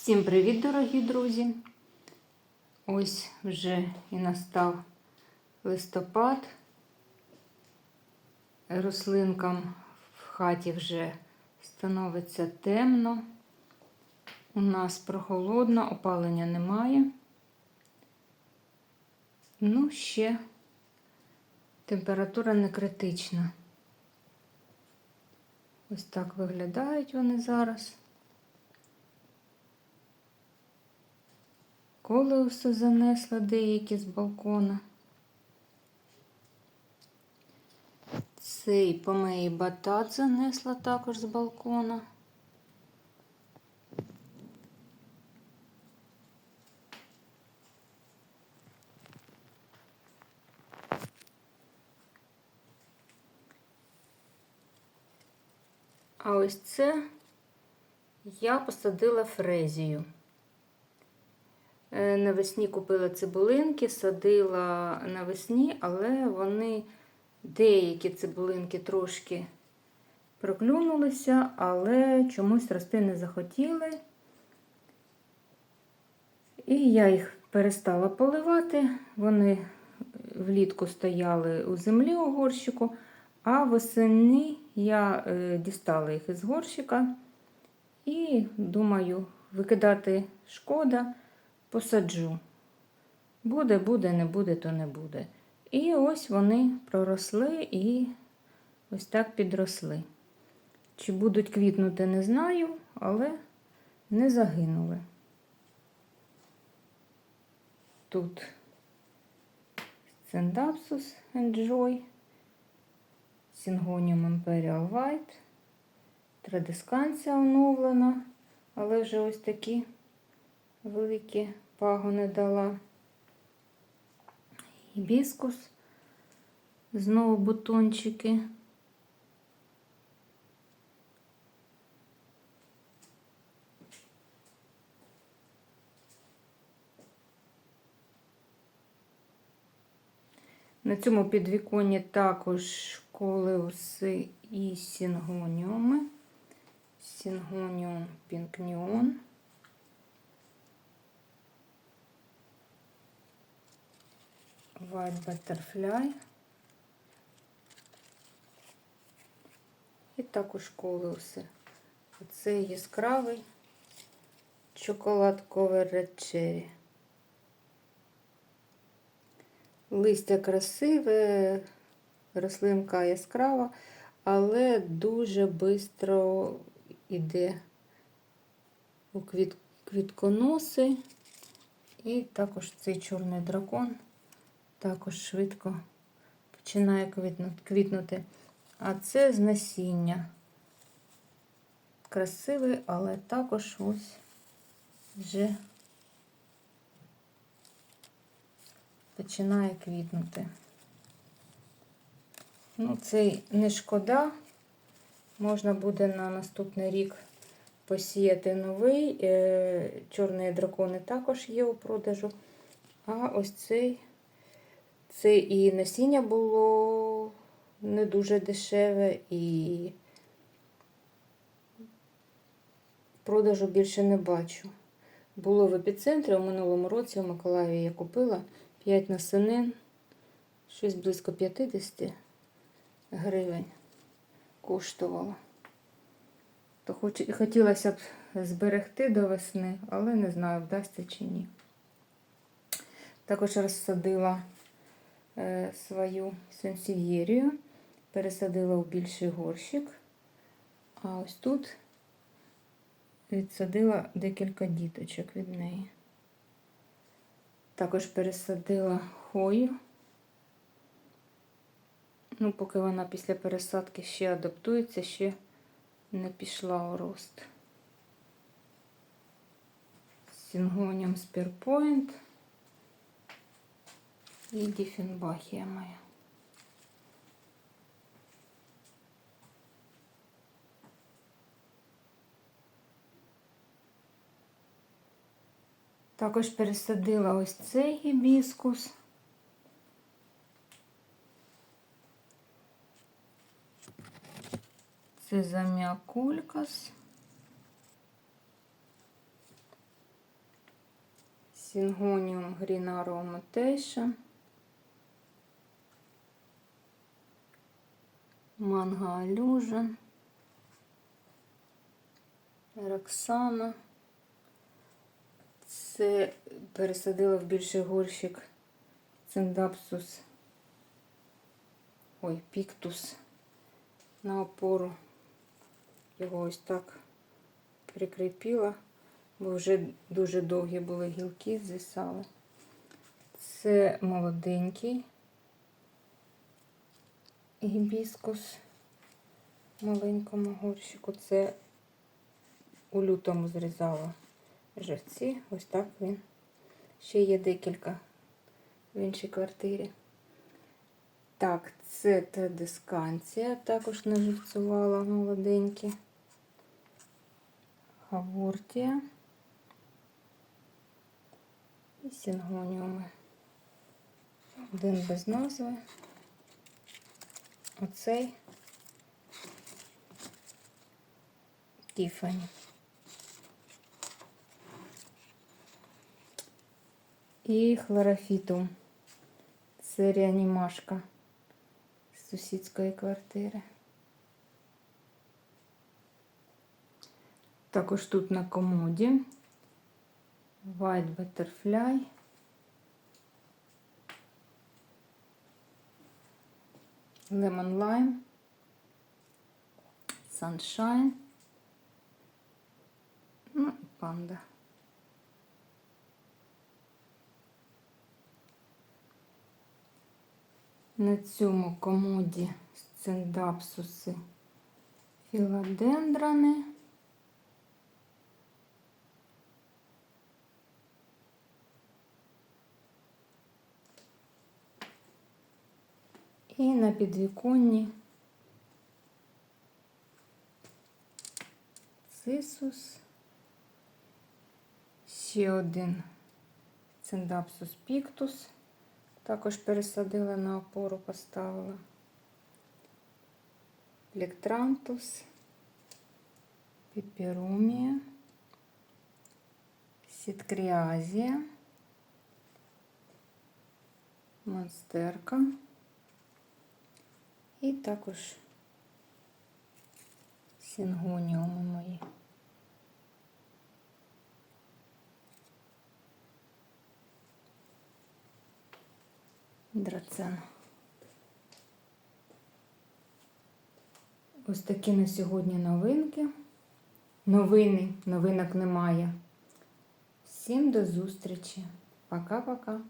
Всім привіт, дорогі друзі! Ось вже і настав листопад. Рослинкам в хаті вже становиться темно. У нас прохолодно, опалення немає. Ну, ще температура не критична. Ось так виглядають вони зараз. Колеуси занесла деякі з балкона. Цей помеї батат занесла також з балкона. А ось це я посадила фрезію. Е, Навесні купила цибулинки, садила навесні, але вони деякі цибулинки трошки проклюнулися, але чомусь рости не захотіли. І я їх перестала поливати. Вони влітку стояли у землі у горщику, а восени я е, дістала їх із горщика і думаю, викидати шкода посаджу. Буде, буде, не буде, то не буде. І ось вони проросли і ось так підросли. Чи будуть квітнути, не знаю, але не загинули. Тут Цендапсус Enjoy, Syngonium Imperial White, Традисканція оновлена, але вже ось такі великі пагони дала. Гібіскус, знову бутончики. На цьому підвіконні також колеуси і сінгоніуми. Сінгоніум пінкніон. White Butterfly. І також колеуси. Оце яскравий шоколадковий Red Cherry. Листя красиве, рослинка яскрава, але дуже швидко йде у квіт, квітконоси. І також цей чорний дракон також швидко починає квітнути. А це з насіння. Красивий, але також ось вже починає квітнути. Ну, цей не шкода. Можна буде на наступний рік посіяти новий. Е, Чорні дракони також є у продажу. А ось цей, це і насіння було не дуже дешеве, і продажу більше не бачу. Було в епіцентрі у минулому році в Миколаєві я купила 5 насенин, щось близько 50 гривень коштувало. То хоч, хотілося б зберегти до весни, але не знаю, вдасться чи ні. Також розсадила свою сенсів'єрію, пересадила в більший горщик, а ось тут відсадила декілька діточок від неї. Також пересадила хою. Ну, поки вона після пересадки ще адаптується, ще не пішла у рост. Сінгоніум Спірпойнт і Діфенбахія моя. Також пересадила ось цей гібіскус. Це заміакулькас. Сінгоніум Грінаро Манга Алюжен. Роксана. Це пересадила в більший горщик Цендапсус. Ой, піктус на опору. Його ось так прикріпила, бо вже дуже довгі були гілки, звисали. Це молоденький гібіскус в маленькому горщику. Це у лютому зрізала живці. Ось так він. Ще є декілька в іншій квартирі. Так, це тедисканція, також наживцювала молоденькі. Гавортія і сінгоніуми. Один без назви. Оцей Тіфані. І хлорофітум. Це реанімашка з сусідської квартири. Також тут на комоді White Butterfly. Lemon Lime, Sunshine, ну і панда. На цьому комоді стендапсуси філодендрани. І на підвіконні цисус. Ще один цендапсус піктус. Також пересадила на опору, поставила. Плектрантус, піперумія, сіткріазія, монстерка. І також сінгоніуми мої. Драцен. Ось такі на сьогодні новинки. Новини, новинок немає. Всім до зустрічі. Пока-пока.